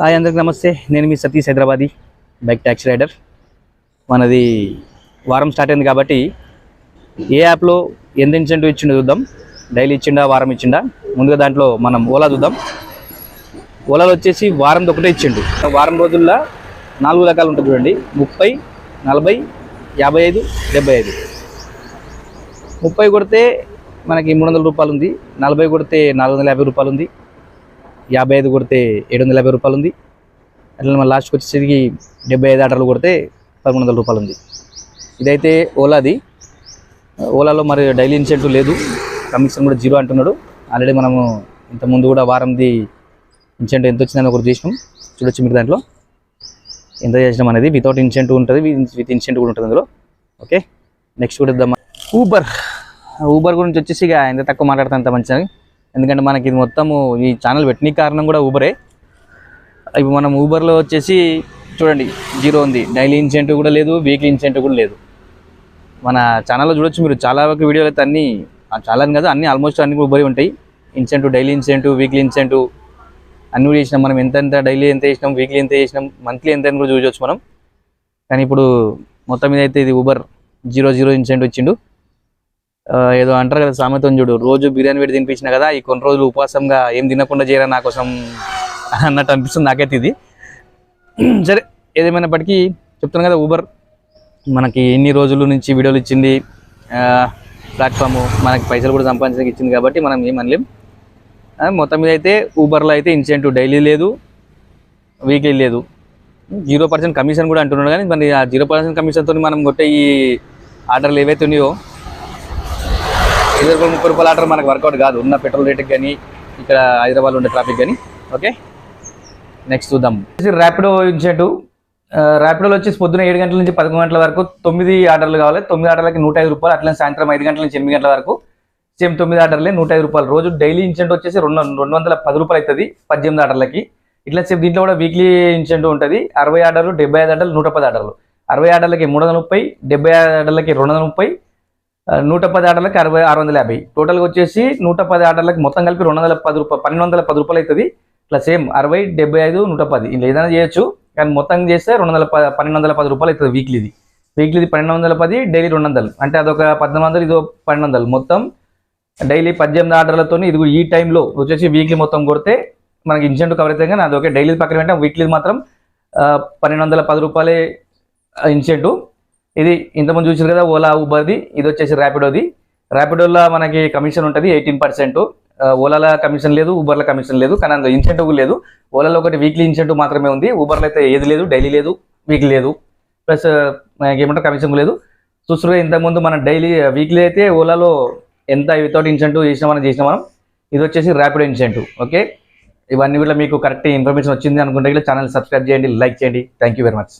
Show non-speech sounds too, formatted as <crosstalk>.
Hi అందరికి నమస్తే. నేను మీ Satish Hyderabadi bike taxi rider. మనది వారం స్టార్ట్ అయింది కాబట్టి ఏ యాప్లో ఎంత ఇన్సెంటివ్ ఇచ్చిండో చూద్దాం. డైలీ ఇచ్చిండా వారం ఇచ్చిండా? ముందుగా దాంట్లో మనం ఓలా చూద్దాం. ఓలాలో వచ్చేసి వారం ఒకటే ఇచ్చిండు. వారం రోజుల్లో నాలుగు రకాలు ఉంటుంది చూడండి. ముప్పై నలభై యాభై ఐదు డెబ్బై ఐదు. ముప్పై కొడితే మనకి మూడు వందల రూపాయలు ఉంది నలభై కొడితే నాలుగు వందల యాభై రూపాయలు ఉంది యాభై ఐదు కొడితే ఏడు వందల యాభై రూపాయలు ఉంది అట్లా మన లాస్ట్కి వచ్చేసరికి డెబ్బై ఐదు ఆర్డర్లు కొడితే పదమూడు వందల రూపాయలు ఉంది ఇదైతే ఓలాది. ఓలాలో మరి డైలీ ఇన్సెంటివ్ లేదు. కమిషన్ కూడా జీరో అంటున్నాడు. ఆల్రెడీ మనము ఇంతకుముందు ముందు కూడా వారంది ఇన్సెంటివ్ ఎంత వచ్చిందని ఒకటి చేసినాం. చూడొచ్చు మీరు దాంట్లో. ఎంత చేసినాం అనేది వితౌట్ ఇన్సెంటివ్ ఉంటుంది విత్ ఇన్సెంటివ్ కూడా ఉంటుంది అందులో. ఓకే? నెక్స్ట్ కూడా ఇద్దాం ఊబర్ ఊబర్ గురించి వచ్చేసి ఇక ఎంత తక్కువ మాట్లాడతాను అంత మంచిది ఎందుకంటే మనకి ఇది మొత్తము ఈ ఛానల్ పెట్టిన కారణం కూడా ఊబరే ఇప్పుడు మనం ఊబర్లో వచ్చేసి చూడండి జీరో ఉంది. డైలీ ఇన్సెంటివ్ కూడా లేదు వీక్లీ ఇన్సెంటివ్ కూడా లేదు. మన ఛానల్లో చూడొచ్చు మీరు. చాలా వరకు వీడియోలు అయితే అన్నీ ఆ చాలా కదా అన్నీ ఆల్మోస్ట్ అన్ని ఊబరే ఉంటాయి. Incentive daily incentive weekly incentive అన్ని కూడా చేసినాం. మనం ఎంత ఎంత డైలీ ఎంత చేసినాం వీక్లీ ఎంత చేసినాం మంత్లీ ఎంత అని కూడా చూడవచ్చు మనం. కానీ ఇప్పుడు మొత్తం మీద అయితే ఇది ఊబర్ జీరో జీరో ఇన్సెంట్ వచ్చిండు. ఏదో అంటారు కదా సామెతం చూడు రోజు బిర్యానీ పెట్టి తినిపించిన కదా ఈ కొన్ని రోజులు ఉపవాసంగా ఏం తినకుండా చేయరా నా కోసం అన్నట్టు అనిపిస్తుంది నాకైతే ఇది. <clears throat> సరే ఏదేమైనప్పటికీ చెప్తున్నాను కదా ఊబర్ మనకి ఎన్ని రోజుల నుంచి వీడియోలు ఇచ్చింది ప్లాట్ఫామ్ మనకి పైసలు కూడా సంపాదించడానికి ఇచ్చింది కాబట్టి మనం ఏం అనలేం. మొత్తం మీద అయితే ఊబర్లో అయితే ఇన్సెంటివ్ డైలీ లేదు వీక్లీ లేదు. జీరో పర్సెంట్ కమిషన్ కూడా అంటున్నాడు కానీ మరి ఆ జీరో పర్సెంట్ కమిషన్తో మనం కొట్టే ఈ ఆర్డర్లు ఏవైతే ఉన్నాయో ఇరవై రూపాయలు ముప్పై రూపాయల ఆర్డర్ మనకు వర్కౌట్ కాదు. ఉన్న పెట్రోల్ రేట్కి కానీ ఇక్కడ హైదరాబాద్లో ఉండే ట్రాఫిక్ కానీ ఓకే? నెక్స్ట్ చూద్దాం. ర్యాపిడో ఇచ్చేటు ర్యాపిడోలో వచ్చేసి పొద్దున ఏడు గంటల నుంచి పదకొండు గంటల వరకు తొమ్మిది ఆర్డర్లు కావాలి. తొమ్మిది ఆర్డర్లకి నూట ఐదు రూపాయలు అట్లనే సాయంత్రం ఐదు గంటల నుంచి ఎనిమిది గంటల వరకు. సేమ్ తొమ్మిది ఆర్డర్లే నూట ఐదు రూపాయలు. రోజు డైలీ ఇన్సెంట్ వచ్చేసి రెండు రెండు వందల పది రూపాయలు అవుతుంది పద్దెనిమిది ఆర్డర్లకి. ఇట్లా సేమ్ దీంట్లో కూడా వీక్లీ ఇన్సెంట్ ఉంటుంది. అరవై ఆర్డర్లు డెబ్బై ఐదు ఆర్డర్లు నూట పది ఆర్డర్లు. అరవై ఆర్డర్లకి మూడు వందల ముప్పై డెబ్బై ఆర్డర్లకి రెండు వందల ముప్పై నూట పది ఆటలకు అరవై ఆరు వందల యాభై. టోటల్గా వచ్చేసి నూట పది ఆర్డర్లకి మొత్తం కలిపి రెండు వందల పది రూపాయలు పన్నెండు వందల పది రూపాయలు అవుతుంది ఇట్లా సేమ్ అరవై డెబ్బై ఐదు నూట పది ఇలా ఏదైనా చేయొచ్చు. కానీ మొత్తం చేస్తే రెండు వందల ప- పన్నెండు వందల పది రూపాయలు అవుతుంది వీక్లీది వీక్లీది పన్నెండు వందల పది డైలీ రెండు వందలు. అంటే అదొక పద్దెనిమిది వందలు ఇదో పన్నెండు వందలు. మొత్తం డైలీ పద్దెనిమిది ఆర్డర్లతో ఇది ఈ టైంలో వచ్చేసి వీక్లీ మొత్తం కొడితే మనకి ఇన్సెంట్ కవర్ అవుతుంది కానీ అది డైలీ పక్కన పెట్టాం. వీక్లీ మాత్రం పన్నెండు వందల పది రూపాయలే ఇన్సెంటివ్ ఇది ఇంతకుముందు చూసారు కదా ఓలా ఊబర్ది. ఇది వచ్చేసి ర్యాపిడోది ర్యాపిడోలో మనకి కమిషన్ ఉంటుంది ఎయిటీన్ పర్సెంట్. ఓలాలో కమిషన్ లేదు ఊబర్లో కమిషన్ లేదు కానీ అందులో ఇన్సెంటివ్ లేదు. ఓలాలో ఒకటి వీక్లీ ఇన్సెంటివ్ మాత్రమే ఉంది. ఊబర్లో అయితే ఏది లేదు డైలీ లేదు వీక్లీ లేదు. ప్లస్ ఏమంటారు కమిషన్ లేదు. చూస్తున్నారు ఇంతకుముందు మనం డైలీ వీక్లీ అయితే ఓలాలో ఎంత వితౌట్ ఇన్సెంటివ్ చేసినా మనం చేసినా మనం ఇది వచ్చేసి ర్యాపిడో ఇన్సెంటివ్ ఓకే? ఇవన్నీ కూడా మీకు కరెక్ట్ ఇన్ఫర్మేషన్ వచ్చింది అనుకుంటే ఛానల్ సబ్స్క్రైబ్ చేయండి లైక్ చేయండి. Thank you very much